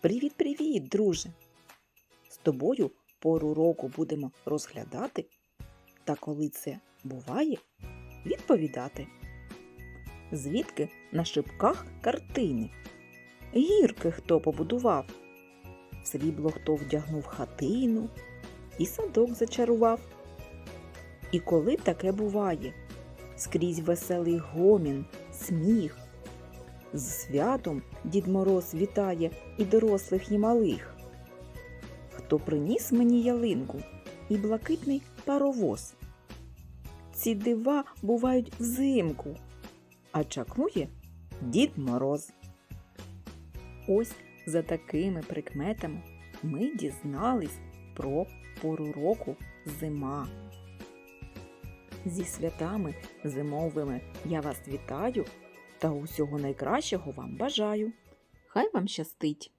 Привіт-привіт, друже! З тобою пору року будемо розглядати, та коли це буває, відповідати. Звідки на шипках картини? Гірки хто побудував, срібло хто вдягнув хатину і садок зачарував. І коли таке буває, скрізь веселий гомін, сміх. З святом Дід Мороз вітає і дорослих, і малих. Хто приніс мені ялинку і блакитний паровоз. Ці дива бувають взимку, а чаклує Дід Мороз. Ось за такими прикметами ми дізнались про пору року зима. Зі святами зимовими я вас вітаю та усього найкращого вам бажаю. Хай вам щастить!